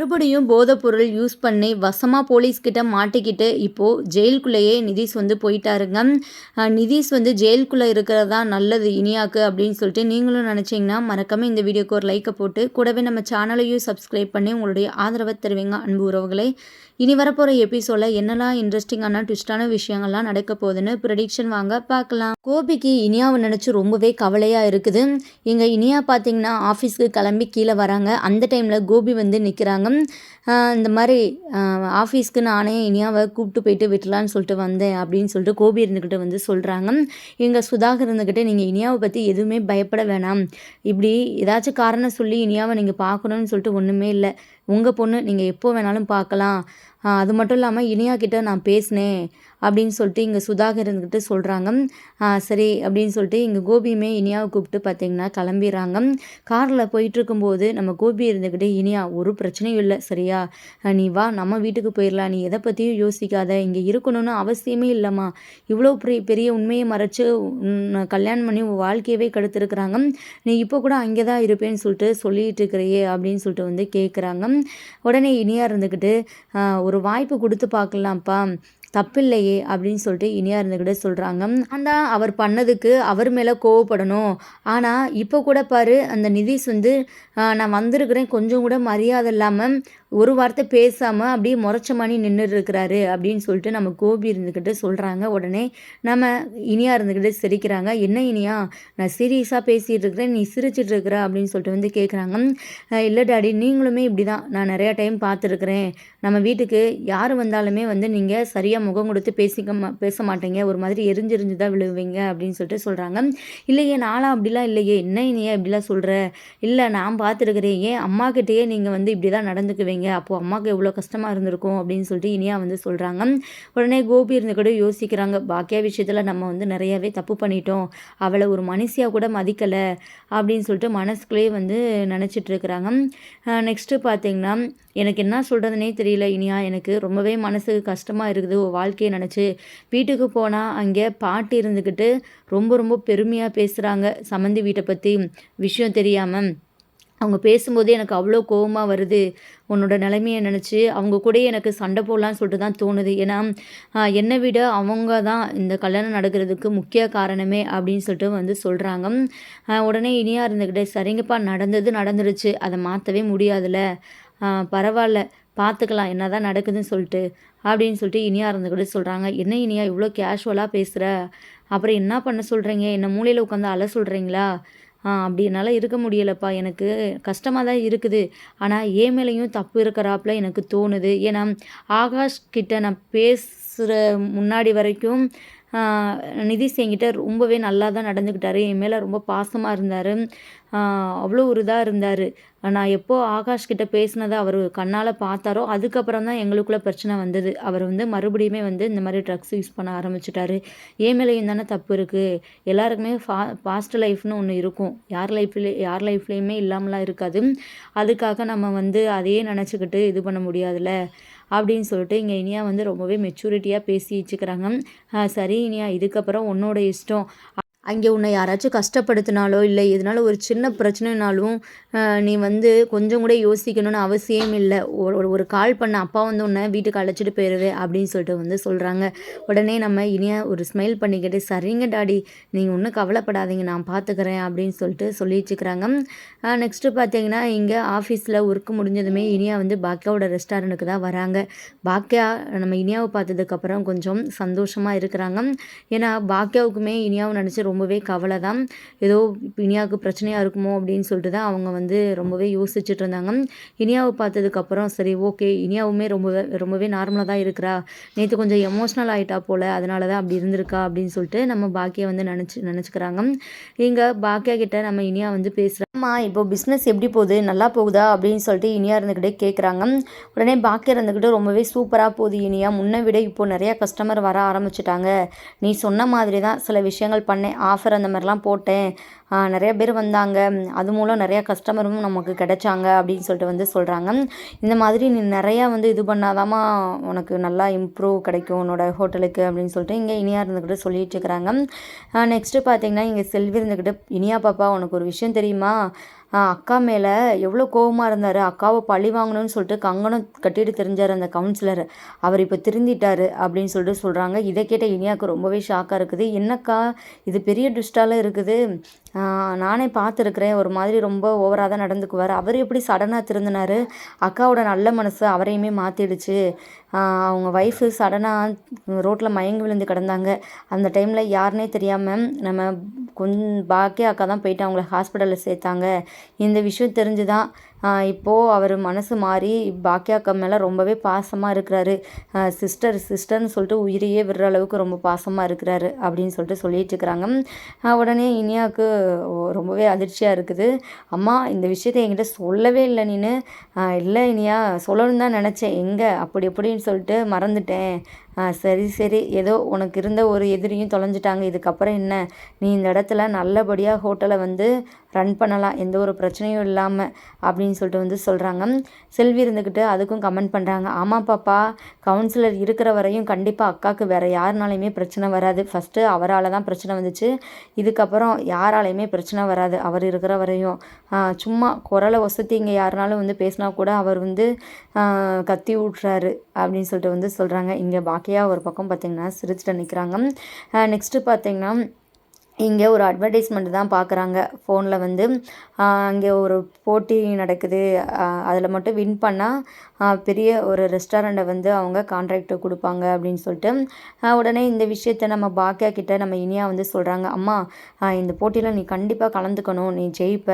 மறுபடியும் போதைப்பொருள் யூஸ் பண்ணி வசமாக போலீஸ்கிட்ட மாட்டிக்கிட்டு இப்போது ஜெயிலுக்குள்ளேயே நிதிஷ் வந்து போயிட்டாருங்க. நிதிஷ் வந்து ஜெயிலுக்குள்ளே இருக்கிறதா நல்லது இனியாக்கு அப்படின்னு சொல்லிட்டு நீங்களும் நினச்சிங்கன்னா மறக்காமல் இந்த வீடியோக்கு ஒரு லைக்கை போட்டு கூடவே நம்ம சேனலையும் சப்ஸ்கிரைப் பண்ணி உங்களுடைய ஆதரவை தருவீங்க அன்பு உறவுகளை. இனி வரப்போகிற எபிசோடில் என்னெல்லாம் இன்ட்ரெஸ்டிங்கான ட்விஸ்டான விஷயங்கள்லாம் நடக்க போகுதுன்னு ப்ரெடிக்ஷன் வாங்க பார்க்கலாம். கோபிக்கு இனியாவை நினச்சி ரொம்பவே கவலையாக இருக்குது. இங்கே இனியா பார்த்தீங்கன்னா ஆஃபீஸ்க்கு கிளம்பி கீழே வராங்க. அந்த டைமில் கோபி வந்து நிற்கிறாங்க இந்த மாதிரி ஆஃபீஸ்க்கு நானே இனியாவை கூப்பிட்டு போயிட்டு விட்டுலான்னு சொல்லிட்டு வந்தேன் அப்படின்னு சொல்லிட்டு கோபி இருந்துக்கிட்டு வந்து சொல்கிறாங்க இங்கே சுதாகர் இருந்துக்கிட்டே நீங்கள் இனியாவை பற்றி எதுவுமே பயப்பட வேணாம். இப்படி ஏதாச்சும் காரணம் சொல்லி இனியாவை நீங்கள் பார்க்கணுன்னு சொல்லிட்டு ஒன்றுமே இல்லை. உங்கள் பொண்ணு நீங்கள் எப்போ வேணாலும் பார்க்கலாம். அது மட்டும் இல்லாமல் இனியா கிட்ட நான் பேசினேன். அப்படின்னு சொல்லிட்டு இங்கே சுதாகர் இருந்துக்கிட்டு சொல்கிறாங்க சரி அப்படின்னு சொல்லிட்டு இங்கே கோபியுமே இனியாவை கூப்பிட்டு பார்த்தீங்கன்னா கிளம்பிடுறாங்க. காரில் போயிட்டுருக்கும்போது நம்ம கோபி இருந்துக்கிட்டு இனியா ஒரு பிரச்சனையும் இல்லை சரியா? நீ வா நம்ம வீட்டுக்கு போயிடலாம். நீ எதை பற்றியும் யோசிக்காத. இங்கே இருக்கணும்னு அவசியமே இல்லைம்மா. இவ்வளோ பெரிய பெரிய உண்மையை மறைச்சு கல்யாணம் பண்ணி உன் வாழ்க்கையவே கெடுத்துருக்குறாங்க. நீ இப்போ கூட அங்கே தான் இருப்பேன்னு சொல்லிட்டு சொல்லிட்டு இருக்கிறியே அப்படின்னு சொல்லிட்டு வந்து கேட்குறாங்க உடனே இனியா இருந்துக்கிட்டு ஒரு வாய்ப்பு கொடுத்து பார்க்கலாம்ப்பா. தப்பில்லையே அப்படின்னு சொல்லிட்டு இனியா இருந்துக்கிட்டே சொல்கிறாங்க ஆனால் அவர் பண்ணதுக்கு அவர் மேலே கோவப்படணும். ஆனால் இப்போ கூட பாரு அந்த நிதிஷ் வந்து நான் வந்திருக்கிறேன். கொஞ்சம் கூட மரியாதை இல்லாமல் ஒரு வார்த்தை பேசாமல் அப்படியே முறைச்ச மணி நின்றுட்டு இருக்கிறாரு அப்படின்னு சொல்லிட்டு நம்ம கோபி இருந்துக்கிட்டு சொல்கிறாங்க உடனே நம்ம இனியா இருந்துக்கிட்டு சிரிக்கிறாங்க. என்ன இனியா? நான் சீரியஸாக பேசிகிட்டு இருக்கிறேன். நீ சிரிச்சிட்டு இருக்கிற அப்படின்னு சொல்லிட்டு வந்து கேட்குறாங்க இல்லை டாடி நீங்களுமே இப்படி தான் நான் நிறையா டைம் பார்த்துருக்குறேன். நம்ம வீட்டுக்கு யார் வந்தாலுமே வந்து நீங்கள் சரியாக முகம் கொடுத்து பேசிக்க மா பேச மாட்டீங்க. ஒரு மாதிரி எரிஞ்செரிஞ்சு தான் விழுவீங்க அப்படின்னு சொல்லிட்டு சொல்கிறாங்க இல்லையே நானும் அப்படிலாம் இல்லையே. என்ன இனியா இப்படிலாம் சொல்கிற இல்லை நான் பார்த்துருக்குறேன். ஏன் அம்மாக்கிட்டேயே நீங்கள் வந்து இப்படி தான் நடந்துக்குவீங்க? அப்போது அம்மாவுக்கு எவ்வளோ கஷ்டமாக இருந்திருக்கும் அப்படின்னு சொல்லிட்டு இனியா வந்து சொல்கிறாங்க உடனே கோபி இருந்து கூட யோசிக்கிறாங்க. பாக்கியா விஷயத்தில் நம்ம வந்து நிறையவே தப்பு பண்ணிட்டோம். அவளை ஒரு மனுஷியாக கூட மதிக்கலை அப்படின்னு சொல்லிட்டு மனசுக்குள்ளேயே வந்து நினச்சிட்டு இருக்கிறாங்க. நெக்ஸ்ட்டு பார்த்தீங்கன்னா எனக்கு என்ன சொல்கிறதுனே தெரியல இனியா. எனக்கு ரொம்பவே மனசுக்கு கஷ்டமாக இருக்குது. வாழ்க்கையை நினச்சி வீட்டுக்கு போனால் அங்கே பாட்டி இருந்துக்கிட்டு ரொம்ப ரொம்ப பெருமையாக பேசுகிறாங்க சம்மந்தி வீட்டை பற்றி விஷயம் தெரியாமல் அவங்க பேசும்போதே எனக்கு அவ்வளோ கோவமாக வருது. உன்னோட நிலைமையை நினச்சி அவங்க கூடயே எனக்கு சண்டை போடலான்னு சொல்லிட்டு தான் தோணுது. ஏன்னா என்னை விட அவங்க தான் இந்த கல்யாணம் நடக்கிறதுக்கு முக்கிய காரணமே அப்படின்னு சொல்லிட்டு வந்து சொல்கிறாங்க உடனே இனியாக இருந்துக்கிட்டே சரிங்கப்பா நடந்தது நடந்துருச்சு. அதை மாற்றவே முடியாதுல்ல பரவாயில்ல. பார்த்துக்கலாம் என்ன தான் நடக்குதுன்னு சொல்லிட்டு அப்படின்னு சொல்லிட்டு இனியா இருந்துக்கிட்டு சொல்கிறாங்க என்ன இனியா இவ்வளோ கேஷுவலாக பேசுகிற அப்புறம் என்ன பண்ண சொல்கிறீங்க என்ன மூலையில் உட்காந்து அலை சொல்கிறீங்களா அப்படி என்னால் இருக்க முடியலப்பா. எனக்கு கஷ்டமாக தான் இருக்குது. ஆனால் ஏ மேலேயும் தப்பு இருக்கிறாப்புல எனக்கு தோணுது. ஏன்னா ஆகாஷ் கிட்ட நான் பேசுகிற முன்னாடி வரைக்கும் நிதிஷ் என்கிட்ட ரொம்பவே நல்லா தான் நடந்துக்கிட்டாரு. என் மேலே ரொம்ப பாசமாக இருந்தார். அவ்வளோ ஒரு இதாக இருந்தார். நான் எப்போ ஆகாஷ் கிட்ட பேசினதை அவர் கண்ணால் பார்த்தாரோ அதுக்கப்புறம் தான் எங்களுக்குள்ள பிரச்சனை வந்தது. அவர் வந்து மறுபடியுமே வந்து இந்த மாதிரி ட்ரக்ஸ் யூஸ் பண்ண ஆரம்பிச்சிட்டாரு. ஏன் மேலேயும் தானே தப்பு இருக்குது எல்லாருக்குமே ஃபா பாஸ்ட் லைஃப்னு ஒன்று இருக்கும். யார் லைஃப்ல யார் லைஃப்லேயுமே இல்லாமலாம் இருக்காது. அதுக்காக நம்ம வந்து அதையே நினச்சிக்கிட்டு இது பண்ண முடியாதுல்ல. அப்படின்னு சொல்லிட்டு இங்கே இனியா வந்து ரொம்பவே மெச்சூரிட்டியாக பேசி வச்சுக்கிறாங்க. சரி இனியா இதுக்கப்புறம் உன்னோட இஷ்டம் அங்கே உன்னை யாராச்சும் கஷ்டப்படுத்தினாலோ இல்லை எதனால ஒரு சின்ன பிரச்சனைனாலும் நீ வந்து கொஞ்சம் கூட யோசிக்கணும்னு அவசியம் இல்லை. ஒரு ஒரு- ஒரு கால் பண்ண அப்பா வந்து உன்னை வீட்டுக்கு அழைச்சிட்டு போயிடுவே அப்படின்னு சொல்லிட்டு வந்து சொல்கிறாங்க உடனே நம்ம இனியா ஒரு ஸ்மைல் பண்ணிக்கிட்டு சரிங்க டாடி நீங்கள் ஒன்றும் கவலைப்படாதீங்க நான் பார்த்துக்கிறேன் அப்படின்னு சொல்லிட்டு சொல்லி வச்சுக்கிறாங்க நெக்ஸ்ட்டு பார்த்தீங்கன்னா இங்கே ஆஃபீஸில் ஒர்க் முடிஞ்சதுமே இனியா வந்து பாக்கியாவோட ரெஸ்டாரண்ட்டுக்கு தான் வராங்க. பாக்கியா நம்ம இனியாவை பார்த்ததுக்கப்புறம் கொஞ்சம் சந்தோஷமாக இருக்கிறாங்க. ஏன்னா பாக்கியாவுக்குமே இனியாவை நினச்சி ரொம்ப ரொம்பவே கவலை தான் ஏதோ இனியாவுக்கு பிரச்சனையாக இருக்குமோ அப்படின்னு சொல்லிட்டு தான் அவங்க வந்து ரொம்பவே யோசிச்சுட்டு இருந்தாங்க. இனியாவை பார்த்ததுக்கப்புறம் சரி ஓகே இனியாவுமே ரொம்பவே ரொம்பவே நார்மலாக தான் இருக்கிறா. நேற்று கொஞ்சம் எமோஷ்னல் ஆகிட்டா போல் அதனால தான் அப்படி இருந்திருக்கா அப்படின்னு சொல்லிட்டு நம்ம பாக்கியை வந்து நினச்சி நினச்சிக்கிறாங்க. இங்கே பாக்கியா கிட்ட நம்ம இனியா வந்து பேசுகிறோம்மா இப்போ பிஸ்னஸ் எப்படி போகுது? நல்லா போகுதா? அப்படின்னு சொல்லிட்டு இனியா இருந்துக்கிட்டே கேட்குறாங்க உடனே பாக்கியா இருந்துக்கிட்டு ரொம்பவே சூப்பராக போகுது இனியா. முன்னை விட இப்போ நிறையா கஸ்டமர் வர ஆரம்பிச்சிட்டாங்க. நீ சொன்ன மாதிரி தான் சில விஷயங்கள் பண்ணேன். ஆஃபர் அந்த மாதிரிலாம் போட்டேன். நிறைய பேர் வந்தாங்க. அது மூலம் நிறையா கஸ்டமரும் நமக்கு கிடைச்சாங்க அப்படின்னு சொல்லிட்டு வந்து சொல்கிறாங்க இந்த மாதிரி நீ நிறையா வந்து இது பண்ணாதாம்மா உனக்கு நல்லா இம்ப்ரூவ் கிடைக்கும் உன்னோட ஹோட்டலுக்கு அப்படின்னு சொல்லிட்டு இங்கே இனியா இருந்துக்கிட்டு சொல்லிட்டு இருக்கிறாங்க. நெக்ஸ்ட்டு பார்த்தீங்கன்னா இங்கே செல்வி இருந்துக்கிட்டு இனியா பாப்பா உனக்கு ஒரு விஷயம் தெரியுமா? அக்கா மேலே எவ்வளோ கோவமாக இருந்தார். அக்காவை பழி வாங்கணும்னு சொல்லிட்டு கங்கணம் கட்டிட்டு தெரிஞ்சார் அந்த கவுன்சிலர் அவர் இப்போ திருந்திட்டார் அப்படின்னு சொல்லிட்டு சொல்கிறாங்க இதை கேட்ட இனியாவுக்கு ரொம்பவே ஷாக்காக இருக்குது. என்னக்கா இது பெரிய ட்விஸ்டால இருக்குது. நானே பார்த்துருக்குறேன். ஒரு மாதிரி ரொம்ப ஓவராக தான் நடந்துக்குவார். அவர் எப்படி சடனாக திருந்தினார்? அக்காவோட நல்ல மனசு அவரையுமே மாற்றிடுச்சு அவங்க ஒய்ஃபு சடனாக ரோட்டில் மயங்கி விழுந்து கிடந்தாங்க. அந்த டைமில் யாருனே தெரியாமல் நம்ம கொஞ்சம் பாக்கியா அக்கா தான் போயிட்டு அவங்கள ஹாஸ்பிட்டலில் சேர்த்தாங்க. இந்த விஷயம் தெரிஞ்சு தான் இப்போது அவர் மனசு மாறி பாக்கியாக்கா மேலே ரொம்பவே பாசமாக இருக்கிறாரு. சிஸ்டர் சிஸ்டர்னு சொல்லிட்டு உயிரையே விடுற அளவுக்கு ரொம்ப பாசமாக இருக்கிறாரு அப்படின்னு சொல்லிட்டு சொல்லிட்டு இருக்கிறாங்க. உடனே இனியாவுக்கு ரொம்பவே அதிர்ச்சியாக இருக்குது. அம்மா இந்த விஷயத்த என்கிட்ட சொல்லவே இல்லை நீனு. இல்லை இனியா சொல்லணும்னு தான் நினச்சேன். எங்கே? அப்படி எப்படின்னு சொல்லிட்டு மறந்துட்டேன். சரி சரி. ஏதோ உனக்கு இருந்த ஒரு எதிரியும் தொலைஞ்சிட்டாங்க. இதுக்கப்புறம் என்ன? நீ இந்த இடத்துல நல்லபடியாக ஹோட்டலை வந்து ரன் பண்ணலாம். எந்த ஒரு பிரச்சனையும் இல்லாமல் அப்படின்னு சொல்லிட்டு வந்து சொல்கிறாங்க செல்வி இருந்துக்கிட்டு அதுக்கும் கமெண்ட் பண்ணுறாங்க ஆமாம் பாப்பா கவுன்சிலர் இருக்கிற வரையும் கண்டிப்பாக அக்காவுக்கு வேறு யாருனாலையுமே பிரச்சனை வராது. ஃபஸ்ட்டு அவரால் தான் பிரச்சனை வந்துச்சு. இதுக்கப்புறம் யாராலையுமே பிரச்சனை வராது. அவர் இருக்கிற வரையும். சும்மா குரலை வசதி இங்கே யாருனாலும் வந்து பேசினா கூட அவர் வந்து கத்தி விட்றாரு அப்படின்னு சொல்லிட்டு வந்து சொல்கிறாங்க இங்கே பாக்கியாக ஒரு பக்கம் பார்த்திங்கன்னா சிரிச்சுட்டு நிற்கிறாங்க நெக்ஸ்ட்டு பார்த்திங்கன்னா இங்கே ஒரு அட்வர்டைஸ்மெண்ட் தான் பார்க்குறாங்க. ஃபோனில் வந்து அங்கே ஒரு போட்டி நடக்குது. அதில் மட்டும் வின் பண்ணால் பெரிய ஒரு ரெஸ்டாரண்ட்டை வந்து அவங்க கான்ட்ராக்ட் கொடுப்பாங்க அப்படின்னு சொல்லிட்டு உடனே இந்த விஷயத்த நம்ம பாக்கியா கிட்ட நம்ம இனியா வந்து சொல்கிறாங்க அம்மா இந்த போட்டியில் நீ கண்டிப்பாக கலந்துக்கணும். நீ ஜெயிப்ப.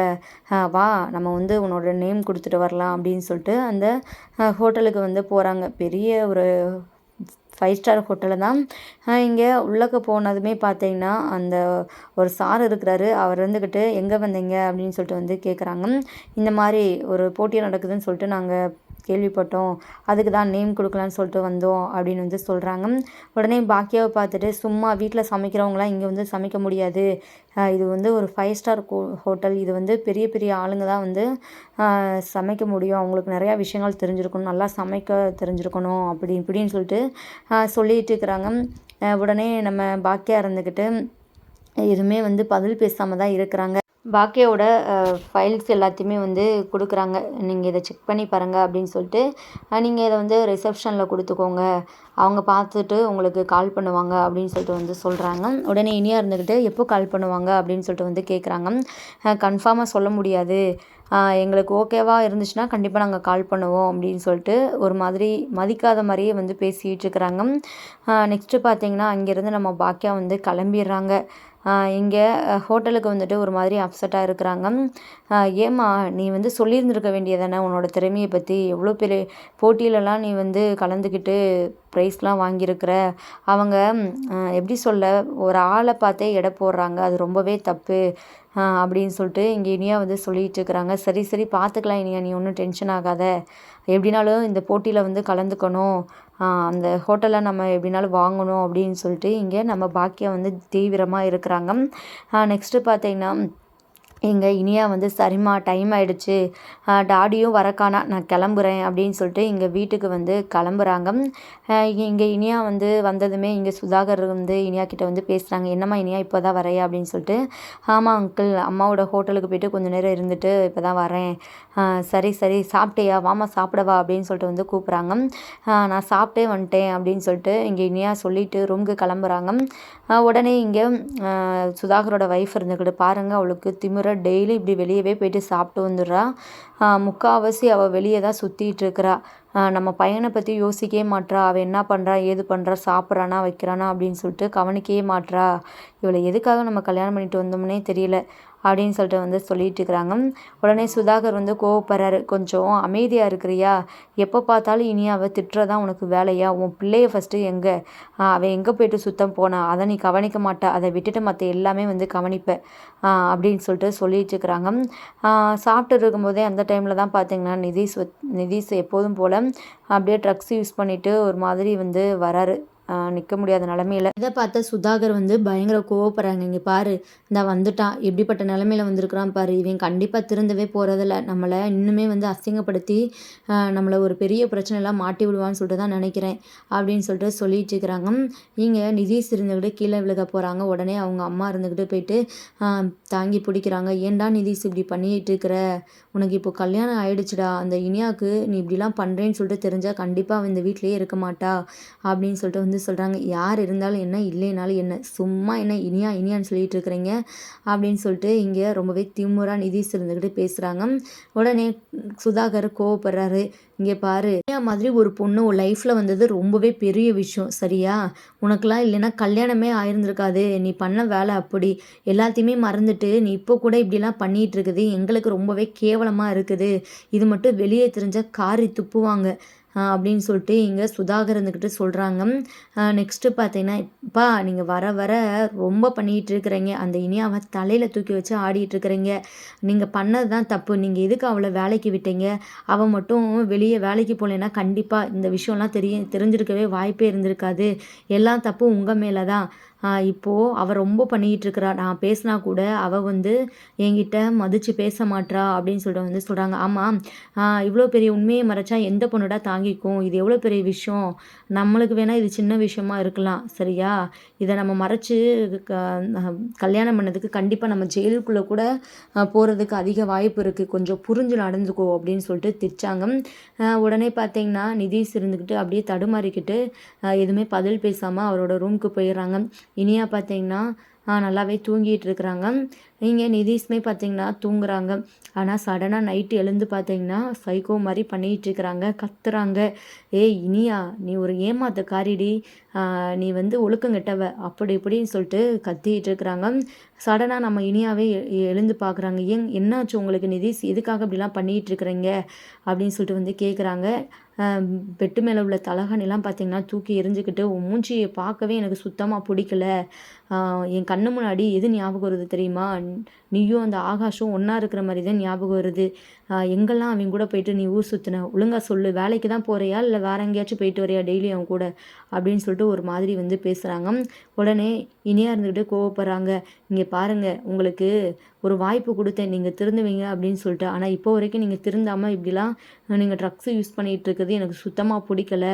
வா நம்ம வந்து உன்னோட நேம் கொடுத்துட்டு வரலாம். அப்படின்னு சொல்லிட்டு அந்த ஹோட்டலுக்கு வந்து போகிறாங்க பெரிய ஒரு ஃபைவ் ஸ்டார் ஹோட்டலில் தான். இங்கே உள்ளக்க போனதுமே பார்த்தீங்கன்னா அந்த ஒரு சார் இருக்கிறாரு. அவர் இருந்துக்கிட்டு எங்கே வந்தீங்க? அப்படின்னு சொல்லிட்டு வந்து கேட்குறாங்க இந்த மாதிரி ஒரு போட்டி நடக்குதுன்னு சொல்லிட்டு நாங்கள் கேள்விப்பட்டோம். அதுக்கு தான் நேம் கொடுக்கலான்னு சொல்லிட்டு வந்தோம் அப்படின்னு வந்து சொல்கிறாங்க உடனே பாக்கியாவை பார்த்துட்டு சும்மா வீட்டில் சமைக்கிறவங்களாம் இங்கே வந்து சமைக்க முடியாது. இது வந்து ஒரு ஃபைவ் ஸ்டார் ஹோட்டல் இது வந்து பெரிய பெரிய ஆளுங்க தான் வந்து சமைக்க முடியும். அவங்களுக்கு நிறையா விஷயங்கள் தெரிஞ்சிருக்கணும். நல்லா சமைக்க தெரிஞ்சிருக்கணும். அப்படி இப்படின்னு சொல்லிட்டு சொல்லிட்டு இருக்கிறாங்க. உடனே நம்ம பாக்கியா இருந்துக்கிட்டு எதுவுமே வந்து பதில் பேசாமல் தான் இருக்கிறாங்க. பாக்கியோட ஃபைல்ஸ் எல்லாத்தையுமே வந்து கொடுக்குறாங்க. நீங்கள் இதை செக் பண்ணி பாருங்கள் அப்படின்னு சொல்லிட்டு நீங்கள் இதை வந்து ரிசப்ஷனில் கொடுத்துக்கோங்க. அவங்க பார்த்துட்டு உங்களுக்கு கால் பண்ணுவாங்க அப்படின்னு சொல்லிட்டு வந்து சொல்கிறாங்க உடனே இனியாக இருந்துக்கிட்டு எப்போ கால் பண்ணுவாங்க? அப்படின்னு சொல்லிட்டு வந்து கேட்குறாங்க கன்ஃபார்மாக சொல்ல முடியாது. எங்களுக்கு ஓகேவாக இருந்துச்சுன்னா கண்டிப்பாக நாங்கள் கால் பண்ணுவோம் அப்படின்னு சொல்லிட்டு ஒரு மாதிரி மதிக்காத மாதிரியே வந்து பேசிகிட்டு இருக்கிறாங்க. நெக்ஸ்ட்டு பார்த்தீங்கன்னா அங்கேருந்து நம்ம பாக்கியா வந்து கிளம்பிடுறாங்க. இங்கே ஹோட்டலுக்கு வந்துட்டு ஒரு மாதிரி அப்செட்டாக இருக்கிறாங்க. ஏம்மா நீ வந்து சொல்லியிருந்திருக்க வேண்டியதானே உன்னோட திறமையை பற்றி எவ்வளோ பெரிய போட்டியிலலாம் நீ வந்து கலந்துக்கிட்டு ப்ரைஸ்லாம் வாங்கியிருக்கிற? அவங்க எப்படி சொல்ல ஒரு ஆளை பார்த்தே எடை போடுறாங்க. அது ரொம்பவே தப்பு அப்படின்னு சொல்லிட்டு இங்கே இனியா வந்து சொல்லிகிட்டு இருக்கிறாங்க. சரி சரி பார்த்துக்கலாம் இனியா நீ ஒன்றும் டென்ஷன் ஆகாத. எப்படினாலும் இந்த போட்டியில் வந்து கலந்துக்கணும். அந்த ஹோட்டலில் நம்ம எப்படினாலும் வாங்கணும் அப்படின்னு சொல்லிட்டு இங்கே நம்ம பாக்கியம் வந்து தீவிரமாக இருக்கிறாங்க. நெக்ஸ்ட்டு பார்த்திங்கன்னா எங்கள் இனியா வந்து சரிம்மா டைம் ஆகிடுச்சு டாடியும் வரக்கானா நான் கிளம்புறேன் அப்படின்னு சொல்லிட்டு இங்கே வீட்டுக்கு வந்து கிளம்புறாங்க. இங்கே இனியா வந்து வந்ததுமே இங்கே சுதாகர் வந்து இனியா கிட்டே வந்து பேசுகிறாங்க என்னம்மா இனியா இப்போ தான் வரையா அப்படின்னு சொல்லிட்டு ஆமாம் அங்கிள் அம்மாவோட ஹோட்டலுக்கு போயிட்டு கொஞ்சம் நேரம் இருந்துட்டு இப்போ தான் வரேன் சரி சரி சாப்பிட்டேயா? வாமா சாப்பிடவா? அப்படின்னு சொல்லிட்டு வந்து கூப்பிட்றாங்க. நான் சாப்பிட்டே வந்துட்டேன் அப்படின்னு சொல்லிட்டு இங்கே இனியா சொல்லிவிட்டு ரூமுக்கு கிளம்புறாங்க. உடனே இங்கே சுதாகரோட ஒய்ஃப் இருந்துக்கிட்டு பாருங்கள் அவளுக்கு திமிர டெய்லி இப்படி வெளியவே போயிட்டு சாப்பிட்டு வந்துடுறா. முக்கால்வாசி அவள் வெளியே தான் சுற்றிட்டு நம்ம பையனை பற்றி யோசிக்கவே மாட்றா. அவள் என்ன பண்ணுறா ஏது பண்ணுறா சாப்பிட்றானா வைக்கிறானா அப்படின்னு சொல்லிட்டு கவனிக்கவே மாட்றா. இவளை எதுக்காக நம்ம கல்யாணம் பண்ணிட்டு வந்தோம்னே தெரியல. அப்படின்னு சொல்லிட்டு வந்து சொல்லிட்டு இருக்கிறாங்க. உடனே சுதாகர் வந்து கோவப்படுறாரு. கொஞ்சம் அமைதியாக இருக்கிறியா? எப்போ பார்த்தாலும் இனி அவள் திட்டுறதான் உனக்கு வேலையா? உன் பிள்ளைய ஃபஸ்ட்டு எங்கே? அவள் எங்கே போயிட்டு சுத்தம் போனா? அதை நீ கவனிக்க மாட்டா. அதை விட்டுட்டு மற்ற எல்லாமே வந்து கவனிப்ப. அப்படின்னு சொல்லிட்டு சொல்லிட்டு இருக்கிறாங்க. சாப்பிட்டு இருக்கும்போதே அந்த டைமில் தான் பார்த்தீங்கன்னா நிதிஷ் நிதிஷ் எப்போதும் போல் அப்படியே ட்ரக்ஸ் யூஸ் பண்ணிவிட்டு ஒரு மாதிரி வந்து வராரு. நிற்க முடியாத நிலமையில. இதை பார்த்த சுதாகர் வந்து பயங்கர கோவப்படுறாங்க. இங்கே பாரு இந்த வந்துட்டான். எப்படிப்பட்ட நிலமையில வந்திருக்கிறான் பாரு. இவன் கண்டிப்பாக திருந்தவே போகிறதில்ல நம்மளை இன்னுமே வந்து அசிங்கப்படுத்தி நம்மளை ஒரு பெரிய பிரச்சனைலாம் மாட்டி விடுவான்னு சொல்லிட்டு தான் நினைக்கிறேன் அப்படின்னு சொல்லிட்டு சொல்லிட்டு இருக்கிறாங்க. இங்கே நிதிஷ் இருந்துக்கிட்டு கீழே விழுக போகிறாங்க உடனே அவங்க அம்மா இருந்துக்கிட்டு போயிட்டு தாங்கி பிடிக்கிறாங்க. ஏன்டா நிதிஷ் இப்படி பண்ணிட்டு இருக்கிற? உனக்கு இப்போ கல்யாணம் ஆயிடுச்சுடா. அந்த இனியாவுக்கு நீ இப்படிலாம் பண்ணுறேன்னு சொல்லிட்டு தெரிஞ்சால் கண்டிப்பாக இந்த வீட்டிலேயே இருக்க மாட்டா அப்படின்னு சொல்லிட்டு வந்து சொல்கிறாங்க யார் இருந்தாலும் என்ன இல்லைனாலும் என்ன சும்மா என்ன இனியா இனியான்னு சொல்லிட்டு இருக்கிறீங்க அப்படின்னு சொல்லிட்டு இங்கே ரொம்பவே திமுறா நிதிஷ் இருந்துக்கிட்டு பேசுகிறாங்க உடனே சுதாகர் கோவப்படுறாரு. இங்கே பாரு இனியா மாதிரி ஒரு பொண்ணு உன் லைஃப்பில் வந்தது ரொம்பவே பெரிய விஷயம் சரியா? உனக்கெல்லாம் இல்லைன்னா கல்யாணமே ஆயிருந்திருக்காது. நீ பண்ண வேலை அப்படி. எல்லாத்தையுமே மறந்துட்டு நீ இப்போ கூட இப்படிலாம் பண்ணிகிட்டு இருக்குது. எங்களுக்கு ரொம்பவே கேவலமாக இருக்குது. இது மட்டும் வெளியே தெரிஞ்சால் காரி துப்புவாங்க. அப்படின்னு சொல்லிட்டு இங்கே சுதாகர் இருந்துக்கிட்டு சொல்கிறாங்க நெக்ஸ்ட்டு பார்த்தீங்கன்னா இப்பா நீங்கள் வர வர ரொம்ப பண்ணிகிட்டு இருக்கிறீங்க. அந்த இனியாவை தலையில் தூக்கி வச்சு ஆடிட்டு இருக்கிறீங்க. நீங்கள் பண்ணது தான் தப்பு. நீங்கள் எதுக்கு அவளை வேலைக்கு விட்டீங்க? அவள் மட்டும் வெளியே வேலைக்கு போகலைன்னா கண்டிப்பாக இந்த விஷயம்லாம் தெரிய தெரிஞ்சிருக்கவே வாய்ப்பே இருந்திருக்காது. எல்லாம் தப்பும் உங்கள் மேலே தான் இப்போது அவர் அவள் ரொம்ப பண்ணிக்கிட்டு இருக்கிறா நான் பேசினா கூட அவள் வந்து என்கிட்ட மதித்து பேச மாட்றா அப்படின்னு சொல்லிட்டு வந்து சொல்கிறாங்க ஆமாம் இவ்வளோ பெரிய உண்மையை மறைச்சா எந்த பொண்ணுடா தாங்கிக்கும்? இது எவ்வளோ பெரிய விஷயம்? நம்மளுக்கு வேணால் இது சின்ன விஷயமா இருக்கலாம். சரியா? இதை நம்ம மறைச்சு க- கல்யாணம் பண்ணதுக்கு கண்டிப்பாக நம்ம ஜெயிலுக்குள்ளே கூட போகிறதுக்கு அதிக வாய்ப்பு இருக்குது கொஞ்சம் புரிஞ்சு நடந்துக்கோ அப்படின்னு சொல்லிட்டு திச்சாங்க உடனே பார்த்தீங்கன்னா நிதிஷ் இருந்துக்கிட்டு அப்படியே தடுமாறிக்கிட்டு எதுவுமே பதில் பேசாமல் அவரோட ரூமுக்கு போயிடுறாங்க. இனியா பார்த்தீங்கன்னா நல்லாவே தூங்கிட்டு இருக்கிறாங்க. இங்கே நிதிஷ்மே பார்த்தீங்கன்னா தூங்குறாங்க. ஆனால் சடனாக நைட்டு எழுந்து பார்த்தீங்கன்னா சைக்கோ மாதிரி பண்ணிகிட்டு இருக்கிறாங்க. கத்துறாங்க. ஏய் இனியா நீ ஒரு ஏமாத்த காரிடி நீ வந்து ஒழுக்கங்கெட்டவ அப்படி இப்படின்னு சொல்லிட்டு கத்திக்கிட்டு இருக்கிறாங்க. சடனாக நம்ம இனியாவே எ- எழுந்து பார்க்குறாங்க ஏன் என்னாச்சு உங்களுக்கு நிதிஷ்? எதுக்காக இப்படிலாம் பண்ணிகிட்டு இருக்கிறீங்க? அப்படின்னு சொல்லிட்டு வந்து கேட்குறாங்க பெட்டு மேலே உள்ள தலகாணிலாம் பார்த்தீங்கன்னா தூக்கி எரிஞ்சுக்கிட்டு மூஞ்சியை பார்க்கவே எனக்கு சுத்தமாக பிடிக்கல. என் கண்ணு முன்னாடி எது ஞாபகம் வருது தெரியுமா? நீயும் அந்த ஆகாஷும் ஒன்றா இருக்கிற மாதிரி தான் ஞாபகம் வருது. எங்கெல்லாம் அவன் கூட போயிட்டு நீ ஊர் சுற்றின ஒழுங்கா சொல்லு. வேலைக்கு தான் போகிறியா இல்லை வேற எங்கேயாச்சும் போயிட்டு வரியா டெய்லி அவன் கூட? அப்படின்னு சொல்லிட்டு ஒரு மாதிரி வந்து பேசுகிறாங்க உடனே இனியாக இருந்துக்கிட்டு கோவப்படுறாங்க. இங்கே பாருங்கள் உங்களுக்கு ஒரு வாய்ப்பு கொடுத்தேன் நீங்கள் திருந்துவீங்க அப்படின்னு சொல்லிட்டு. ஆனால் இப்போ வரைக்கும் நீங்கள் திருந்தாமல் இப்படிலாம் நீங்கள் ட்ரக்ஸு யூஸ் பண்ணிகிட்டு இருக்குது. எனக்கு சுத்தமாக பிடிக்கல.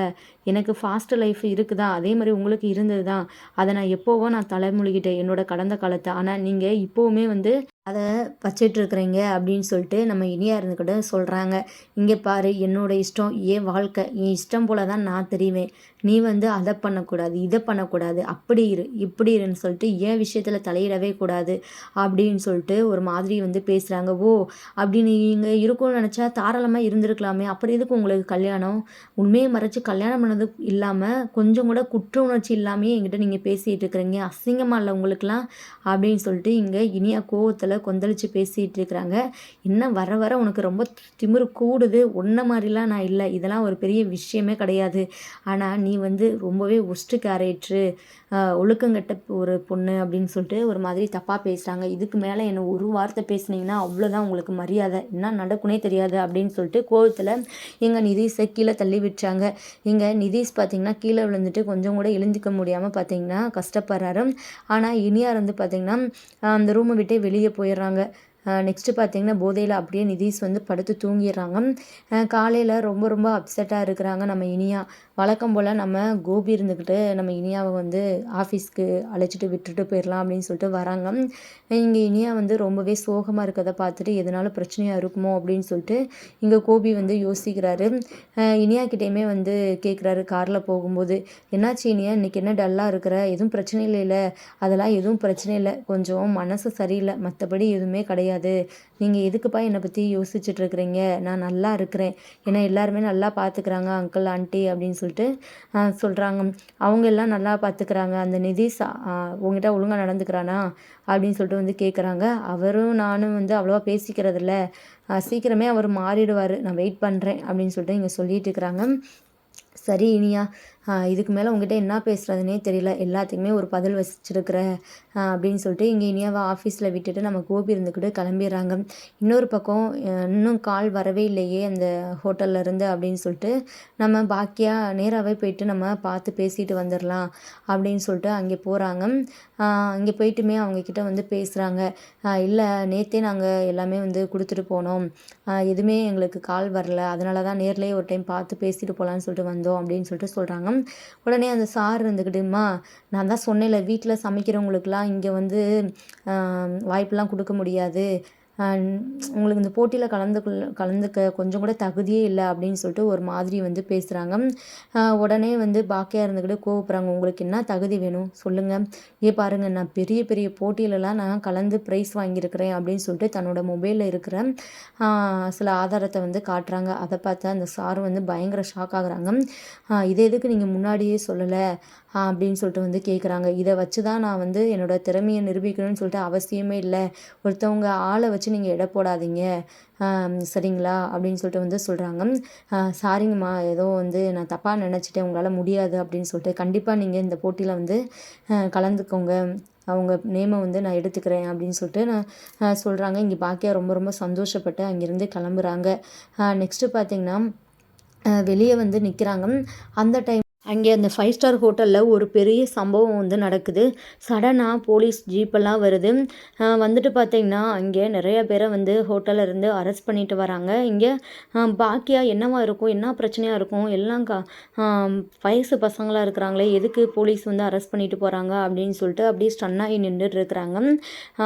எனக்கு ஃபாஸ்ட் லைஃப் இருக்குதா? அதே மாதிரி உங்களுக்கு இருந்தது தான் அதை நான் எப்போவோ நான் தலைமுழுகிட்டேன். என்னோட கடந்த காலத்தை. ஆனால் நீங்கள் இப்போவுமே வந்து அதை வச்சிட்ருக்குறீங்க அப்படின்னு சொல்லிட்டு நம்ம இனியாக இருந்துக்கிட்ட சொல்கிறாங்க இங்கே பாரு என்னோட இஷ்டம் ஏன் வாழ்க்கை. என் இஷ்டம் போல தான் நான் தெரிவேன். நீ வந்து அதை பண்ணக்கூடாது இதை பண்ணக்கூடாது அப்படி இரு இப்படி இருன்னு சொல்லிட்டு ஏன் விஷயத்தில் தலையிடவே கூடாது அப்படின்னு சொல்லிட்டு ஒரு மாதிரி வந்து பேசுகிறாங்க ஓ அப்படி நீங்கள் இருக்கும்னு நினச்சா தாராளமாக இருந்திருக்கலாமே. அப்புறம் எதுக்கு உங்களுக்கு கல்யாணம்? உண்மையை மறைச்சி கல்யாணம் பண்ணது இல்லாமல் கொஞ்சம் கூட குற்ற உணர்ச்சி இல்லாமல் என்கிட்ட நீங்கள் பேசிகிட்டு இருக்கிறீங்க. அசிங்கமாக இல்லை உங்களுக்குலாம் அப்படின்னு சொல்லிட்டு இங்கே இனியா கோவத்தில் கொந்தளிச்சு பேசிகிட்டு இருக்கிறாங்க இன்னும் வர வர உனக்கு ரொம்ப திமிரு கூடுது. ஒன்றை மாதிரிலாம் நான் இல்லை. இதெல்லாம் ஒரு பெரிய விஷயமே கிடையாது. ஆனால் நீ வந்து ரொம்பவே ஒஸ்ட்டு கேரக்டரு ஒழுக்கங்கட்ட ஒரு பொண்ணு அப்படின்னு சொல்லிட்டு ஒரு மாதிரி தப்பாக பேசுகிறாங்க இதுக்கு மேலே என்னை ஒரு வார்த்தை பேசுனீங்கன்னா அவ்வளோதான் உங்களுக்கு மரியாதை. என்ன நடக்குனே தெரியாது அப்படின்னு சொல்லிட்டு கோவத்தில் எங்கள் நிதிஷை கீழே தள்ளி விட்டுறாங்க. எங்கள் நிதிஷ் பார்த்தீங்கன்னா கீழே விழுந்துட்டு கொஞ்சம் கூட எழுந்திக்க முடியாமல் பார்த்தீங்கன்னா கஷ்டப்படுறாரு. ஆனால் இனியார் இருந்து பார்த்தீங்கன்னா அந்த ரூமை விட்டே வெளியே போயிடுறாங்க. நெக்ஸ்ட்டு பார்த்தீங்கன்னா போதையில் அப்படியே நிதிஷ் வந்து படுத்து தூங்கிடுறாங்க. காலையில் ரொம்ப ரொம்ப அப்செட்டாக இருக்கிறாங்க. நம்ம இனியா வழக்கம் போல் நம்ம கோபி இருந்துக்கிட்டு நம்ம இனியாவை வந்து ஆஃபீஸ்க்கு அழைச்சிட்டு விட்டுட்டு போயிடலாம் அப்படின்னு சொல்லிட்டு வராங்க. இங்கே இனியா வந்து ரொம்பவே சோகமாக இருக்கிறத பார்த்துட்டு எதனால பிரச்சனையாக இருக்குமோ அப்படின்னு சொல்லிட்டு இங்கே கோபி வந்து யோசிக்கிறாரு. இனியா கிட்டேயுமே வந்து கேட்குறாரு காரில் போகும்போது என்னாச்சு இனியா? இன்னைக்கு என்ன டல்லாக இருக்கிற? எதுவும் பிரச்சனை இல்லை அதெல்லாம் எதுவும் பிரச்சனை இல்லை. கொஞ்சம் மனசு சரியில்லை. மற்றபடி எதுவுமே கிடையாது. நீங்கள் எதுக்குப்பா என்னை பற்றி யோசிச்சுட்டு இருக்கிறீங்க நான் நல்லா இருக்கிறேன். ஏன்னா எல்லாருமே நல்லா பார்த்துக்குறாங்க அங்கிள் ஆண்டி அப்படின்னு சொல்லிட்டு சொல்கிறாங்க அவங்க எல்லாம் நல்லா பார்த்துக்கிறாங்க அந்த நிதிஷ் உங்ககிட்ட ஒழுங்காக நடந்துக்கிறானா? அப்படின்னு சொல்லிட்டு வந்து கேட்குறாங்க அவரும் நானும் வந்து அவ்வளோவா பேசிக்கிறதில்ல. சீக்கிரமே அவர் மாறிடுவார். நான் வெயிட் பண்ணுறேன் அப்படின்னு சொல்லிட்டு இங்கே சொல்லிட்டு இருக்கிறாங்க. சரி இனியா இதுக்கு மேலே உங்ககிட்ட என்ன பேசுகிறதுனே தெரியல. எல்லாத்துக்குமே ஒரு பதில் வச்சிருக்கிற அப்படின்னு சொல்லிட்டு இங்கே இனியாவை ஆஃபீஸில் விட்டுட்டு நம்ம கோபி இருந்துக்கிட்டு கிளம்பிடுறாங்க. இன்னொரு பக்கம் இன்னும் கால் வரவே இல்லையே அந்த ஹோட்டல்லேருந்து அப்படின்னு சொல்லிட்டு நம்ம பாக்கியாக நேராகவே போயிட்டு நம்ம பார்த்து பேசிட்டு வந்துடலாம் அப்படின்னு சொல்லிட்டு அங்கே போகிறாங்க அங்கே போயிட்டுமே அவங்கக்கிட்ட வந்து பேசுகிறாங்க இல்லை நேற்றே நாங்கள் எல்லாமே வந்து கொடுத்துட்டு போனோம். எதுவுமே எங்களுக்கு கால் வரல. அதனால தான் நேர்லேயே ஒரு டைம் பார்த்து பேசிட்டு போகலான்னு சொல்லிட்டு வந்தோம் அப்படின்னு சொல்லிட்டு சொல்கிறாங்க உடனே அந்த சார் இருந்துக்கிட்டுமா நான் தான் சொன்னேன்ல வீட்டில் சமைக்கிறவங்களுக்குலாம் இங்கே வந்து வாய்ப்பெல்லாம் கொடுக்க முடியாது. உங்களுக்கு இந்த போட்டியில் கலந்துக்குள்ள கலந்துக்க கொஞ்சம் கூட தகுதியே இல்லை அப்படின்னு சொல்லிட்டு ஒரு மாதிரி வந்து பேசுகிறாங்க உடனே வந்து பாக்கியாக இருந்துக்கிட்டு கோவப்படுறாங்க. உங்களுக்கு என்ன தகுதி வேணும்? சொல்லுங்கள் ஏ பாருங்கள் நான் பெரிய பெரிய போட்டியிலலாம் நான் கலந்து ப்ரைஸ் வாங்கியிருக்கிறேன் அப்படின்னு சொல்லிட்டு தன்னோட மொபைலில் இருக்கிற சில ஆதாரத்தை வந்து காட்டுறாங்க. அதை பார்த்து அந்த சார் வந்து பயங்கர ஷாக் ஆகுறாங்க. இதை எதுக்கு நீங்கள் முன்னாடியே சொல்லலை? அப்படின்னு சொல்லிட்டு வந்து கேட்குறாங்க இதை வச்சு தான் நான் வந்து என்னோடய திறமையை நிரூபிக்கணும்னு சொல்லிட்டு அவசியமே இல்லை. ஒருத்தவங்க ஆளை வச்சு நீங்கள் எடை போடாதீங்க. சரிங்களா? அப்படின்னு சொல்லிட்டு வந்து சொல்கிறாங்க சாரிங்கம்மா ஏதோ வந்து நான் தப்பாக நினச்சிட்டேன். உங்களால் முடியாது அப்படின்னு சொல்லிட்டு கண்டிப்பாக நீங்கள் இந்த போட்டியில் வந்து கலந்துக்கோங்க. அவங்க நேமை வந்து நான் எடுத்துக்கிறேன் அப்படின்னு சொல்லிட்டு நான் சொல்கிறாங்க இங்கே பாக்கியா ரொம்ப ரொம்ப சந்தோஷப்பட்டு அங்கேருந்து கிளம்புறாங்க. நெக்ஸ்ட்டு பார்த்தீங்கன்னா வெளியே வந்து நிற்கிறாங்க அந்த டைம் அங்கே அந்த ஃபைவ் ஸ்டார் ஹோட்டலில் ஒரு பெரிய சம்பவம் வந்து நடக்குது. சடனாக போலீஸ் ஜீப்பெல்லாம் வருது. வந்துட்டு பார்த்திங்கன்னா அங்கே நிறைய பேரை வந்து ஹோட்டலில் இருந்து அரெஸ்ட் பண்ணிட்டு வராங்க. இங்கே பாக்கியாக என்னவா இருக்கும்? என்ன பிரச்சனையாக இருக்கும்? எல்லாம் கா வயசு பசங்களாக இருக்கிறாங்களே எதுக்கு போலீஸ் வந்து அரெஸ்ட் பண்ணிட்டு போகிறாங்க அப்படின்னு சொல்லிட்டு அப்படியே ஸ்டன்னாகி நின்றுட்டு இருக்கிறாங்க.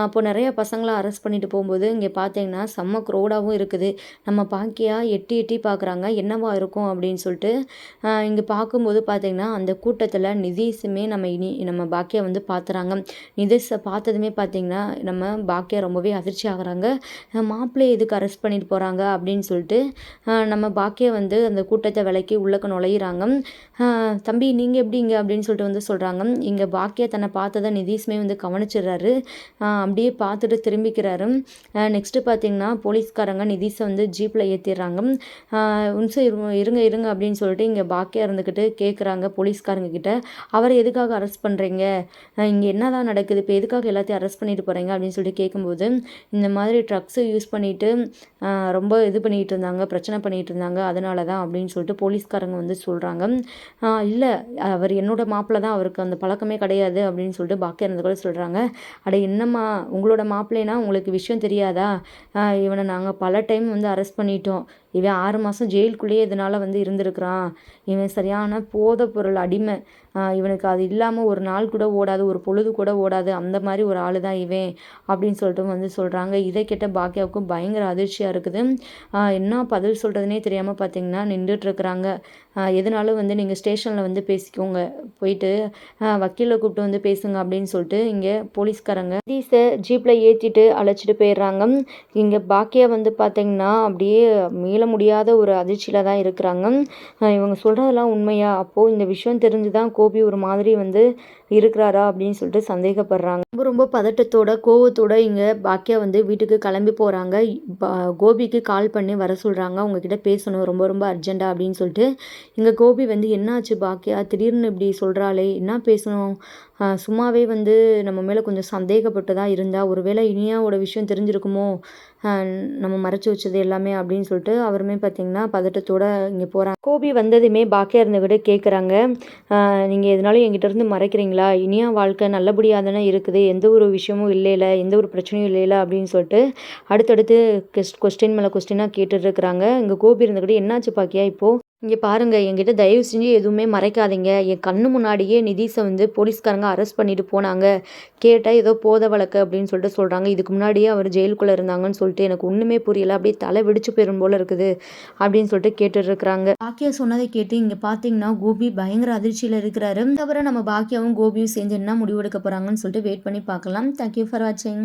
அப்போ நிறைய பசங்களை அரெஸ்ட் பண்ணிட்டு போகும்போது இங்கே பார்த்தீங்கன்னா செம்ம க்ரௌடாகவும் இருக்குது. நம்ம பாக்கியாக எட்டி எட்டி பார்க்குறாங்க என்னவா இருக்கும் அப்படின்னு சொல்லிட்டு இங்கே பார்க்கும்போது பார்த்தீங்கன்னா அந்த கூட்டத்தில் நிதிஷுமே நம்ம இனி நம்ம பாக்கியா வந்து பார்த்துறாங்க நிதிஷை பார்த்ததுமே பார்த்தீங்கன்னா நம்ம பாக்கியா ரொம்பவே அதிர்ச்சி ஆகிறாங்க. மாப்பிள்ளை எதுக்கு அரெஸ்ட் பண்ணிட்டு போகிறாங்க அப்படின்னு சொல்லிட்டு நம்ம பாக்கியா வந்து அந்த கூட்டத்தை விலைக்கு உள்ளக்க நுழையிறாங்க. தம்பி நீங்கள் எப்படிங்க? அப்படின்னு சொல்லிட்டு வந்து சொல்கிறாங்க இங்கே பாக்கியா தன்னை பார்த்ததை நிதிஷுமே வந்து கவனிச்சிடுறாரு. அப்படியே பார்த்துட்டு திரும்பிக்கிறாரு. நெக்ஸ்ட்டு பார்த்தீங்கன்னா போலீஸ்காரங்க நிதிஷை வந்து ஜீப்பில் ஏற்றிடுறாங்க உன்சு இருங்க இருங்க இருங்க அப்படின்னு சொல்லிட்டு இங்கே பாக்கியா இருந்துக்கிட்டு கேக் கேட்குறாங்க போலீஸ்காரங்க கிட்ட. அவரை எதுக்காக அரெஸ்ட் பண்ணுறீங்க இங்கே என்ன தான் நடக்குது? இப்போ எதுக்காக எல்லாத்தையும் அரெஸ்ட் பண்ணிட்டு போகிறீங்க அப்படின்னு சொல்லிட்டு கேட்கும்போது இந்த மாதிரி ட்ரக்ஸு யூஸ் பண்ணிட்டு ரொம்ப இது பண்ணிட்டு இருந்தாங்க பிரச்சனை பண்ணிட்டு இருந்தாங்க. அதனால தான் அப்படின்னு சொல்லிட்டு போலீஸ்காரங்க வந்து சொல்கிறாங்க இல்லை அவர் என்னோட மாப்பிள்ள தான் அவருக்கு அந்த பழக்கமே கிடையாது அப்படின்னு சொல்லிட்டு பாக்கியா இருந்தது கூட சொல்கிறாங்க அட என்னம்மா உங்களோட மாப்பிள்ளைனா உங்களுக்கு விஷயம் தெரியாதா? இவனை நாங்கள் பல டைம் வந்து அரெஸ்ட் பண்ணிட்டோம். இவன் ஆறு மாதம் ஜெயிலுக்குள்ளேயே இதனால் வந்து இருந்திருக்கிறான். இவன் சரியான போ பொருள் அடிமை. ஆஹ் இவனுக்கு அது இல்லாமல் ஒரு நாள் கூட ஓடாது ஒரு பொழுது கூட ஓடாது அந்த மாதிரி ஒரு ஆள் தான் இவன் அப்படின்னு சொல்லிட்டு வந்து சொல்கிறாங்க இதை கேட்ட பாக்கியாவுக்கும் பயங்கர அதிர்ச்சியாக இருக்குது. ஆஹ் என்ன பதில் சொல்கிறதுனே தெரியாமல் பார்த்தீங்கன்னா நின்றுட்டு இருக்கிறாங்க. எதுனாலும் வந்து நீங்கள் ஸ்டேஷனில் வந்து பேசிக்கோங்க. போயிட்டு வக்கீலை கூப்பிட்டு வந்து பேசுங்க அப்படின்னு சொல்லிட்டு இங்கே போலீஸ்காரங்க நிதீஷை ஜீப்பில் ஏற்றிட்டு அழைச்சிட்டு போயிடுறாங்க. இங்கே பாக்கியா வந்து பார்த்தீங்கன்னா அப்படியே மீள முடியாத ஒரு அதிர்ச்சியில் தான் இருக்கிறாங்க. இவங்க சொல்கிறதெல்லாம் உண்மையா? அப்போது இந்த விஷயம் தெரிஞ்சு தான் கோபி ஒரு மாதிரி வந்து இருக்கிறாரா அப்படின்னு சொல்லிட்டு சந்தேகப்படுறாங்க. ரொம்ப ரொம்ப பதட்டத்தோட கோவத்தோட இங்கே பாக்கியா வந்து வீட்டுக்கு கிளம்பி போகிறாங்க கோபிக்கு கால் பண்ணி வர சொல்கிறாங்க அவங்கக்கிட்ட பேசணும். ரொம்ப ரொம்ப அர்ஜென்ட்டா அப்படின்னு சொல்லிட்டு. இங்கே கோபி வந்து என்னாச்சு பாக்கியா திடீர்னு இப்படி சொல்கிறாளே என்ன பேசணும்? சும்மாவே வந்து நம்ம மேலே கொஞ்சம் சந்தேகப்பட்டு தான் இருந்தா. ஒருவேளை இனியாவோட விஷயம் தெரிஞ்சிருக்குமோ? நம்ம மறைச்சு வச்சது எல்லாமே அப்படின்னு சொல்லிட்டு அவருமே பார்த்தீங்கன்னா பதட்டத்தோட இங்கே போகிறாங்க கோபி வந்ததுமே பாக்கியா இருந்துக்கிட்டு கேட்குறாங்க நீங்கள் எதனாலும் என்கிட்ட இருந்து மறைக்கிறீங்களா? இனியா வாழ்க்கை நல்லபடியாக தானே இருக்குது. எந்த ஒரு விஷயமும் இல்லையில எந்த ஒரு பிரச்சனையும் இல்லையில அப்படின்னு சொல்லிட்டு அடுத்தடுத்து கொஸ்டின் மேலே கொஸ்டினாக கேட்டுட்டு இருக்கிறாங்க. இங்கே கோபி இருந்துக்கிட்டு என்னாச்சு பாக்கியா இப்போது இங்கே பாருங்கள் என்கிட்ட தயவு செஞ்சு எதுவுமே மறைக்காதீங்க. என் கண்ணு முன்னாடியே நிதிஷை வந்து போலீஸ்காரங்க அரெஸ்ட் பண்ணிட்டு போனாங்க. கேட்டால் ஏதோ போத வழக்கு அப்படின்னு சொல்லிட்டு சொல்கிறாங்க இதுக்கு முன்னாடியே அவர் ஜெயிலுக்குள்ளே இருந்தாங்கன்னு சொல்லிட்டு எனக்கு ஒன்றுமே புரியல. அப்படியே தலை வெடிச்சு போயிடும் போல் இருக்குது அப்படின்னு சொல்லிட்டு கேட்டுட்டு இருக்கிறாங்க. பாக்கியா சொன்னதை கேட்டு இங்கே பார்த்தீங்கன்னா கோபி பயங்கர அதிர்ச்சியில் இருக்கிறாரு. தவிர நம்ம பாக்கியாவும் கோபியும் சேர்ந்து என்ன முடிவெடுக்க போகிறாங்கன்னு சொல்லிட்டு வெயிட் பண்ணி பார்க்கலாம். தேங்க்யூ ஃபார் வாட்சிங்